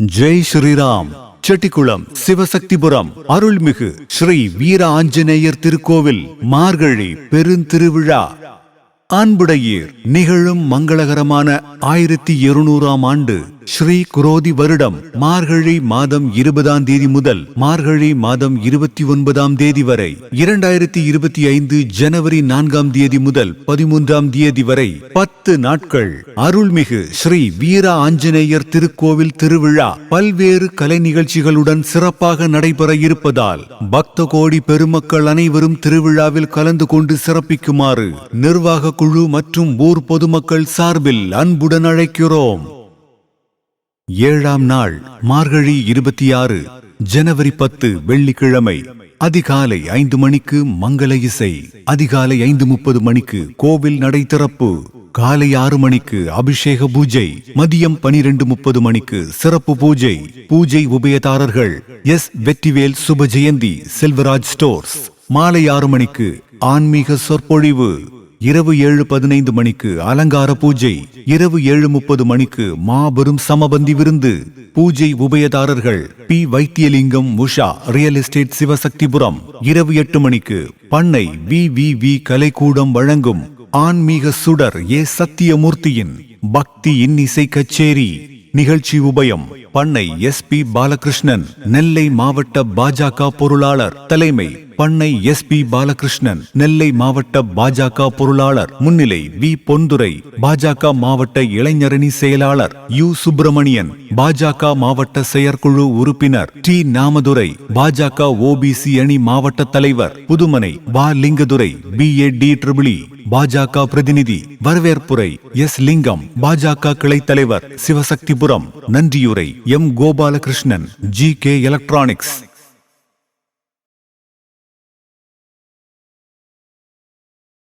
ஜெய் ஸ்ரீராம் செட்டிக்குளம் சிவசக்திபுரம் அருள்மிகு ஸ்ரீ வீர ஆஞ்சநேயர் திருக்கோவில் மார்கழி பெருந்திருவிழா. அன்புடையீர் நிகழும் மங்களகரமான ஆயிரத்தி இருநூறாம் ஆண்டு ஸ்ரீ குரோதி வருடம் மார்கழி மாதம் இருபதாம் தேதி முதல் மார்கழி மாதம் இருபத்தி ஒன்பதாம் தேதி வரை இரண்டாயிரத்தி இருபத்தி ஐந்து ஜனவரி நான்காம் தேதி முதல் பதிமூன்றாம் தேதி வரை பத்து நாட்கள். அருள்மிகு ஸ்ரீ வீர ஆஞ்சநேயர் திருக்கோவில் திருவிழா பல்வேறு கலை நிகழ்ச்சிகளுடன் சிறப்பாக நடைபெற இருப்பதால் பக்த கோடி பெருமக்கள் அனைவரும் திருவிழாவில் கலந்து கொண்டு சிறப்பிக்குமாறு நிர்வாக குழு மற்றும் ஊர் பொதுமக்கள் சார்பில் அன்புடன் அழைக்கிறோம். ஏழாம் நாள் மார்கழி இருபத்தி ஆறு ஜனவரி பத்து வெள்ளிக்கிழமை அதிகாலை ஐந்து மணிக்கு மங்கள இசை அதிகாலை ஐந்து முப்பது மணிக்கு கோவில் நடை திறப்பு காலை ஆறு மணிக்கு அபிஷேக பூஜை மதியம் பனிரெண்டு முப்பது மணிக்கு சிறப்பு பூஜை பூஜை உபயதாரர்கள் எஸ். வெற்றிவேல் சுப ஜெயந்தி செல்வராஜ் ஸ்டோர்ஸ் மாலை ஆறு மணிக்கு ஆன்மீக சொற்பொழிவு. இரவு ஏழு பதினைந்து மணிக்கு அலங்கார பூஜை இரவு ஏழு முப்பது மணிக்கு மாபெரும் சமபந்தி விருந்து. பூஜை உபயதாரர்கள் P Vaithiyalingam Usha real estate Sivasakthipuram. இரவு எட்டு மணிக்கு பண்ணை வி வி வி கலைக்கூடம் வழங்கும் ஆன்மீக சுடர் ஏ சத்தியமூர்த்தியின் பக்தி இன்னிசை கச்சேரி. நிகழ்ச்சி உபயம் பண்ணை எஸ் பி பாலகிருஷ்ணன் நெல்லை மாவட்ட பாஜக பொருளாளர் தலைமை பண்ணை எஸ் பி பாலகிருஷ்ணன் நெல்லை மாவட்ட பாஜக பொருளாளர் முன்னிலை வி பொந்துரை பாஜக மாவட்ட இளைஞரணி செயலாளர் யு சுப்பிரமணியன் பாஜக மாவட்ட செயற்குழு உறுப்பினர் டி நாமதுரை பாஜக ஓபிசி அணி மாவட்ட தலைவர் புதுமனை பா லிங்கதுரை பி ஏ டி ட்ரிபிளி பாஜக பிரதிநிதி வரவேற்புரை எஸ் லிங்கம் பாஜக கிளை தலைவர் Sivasakthipuram நன்றியுரை. M Gopalakrishnan G K electronics.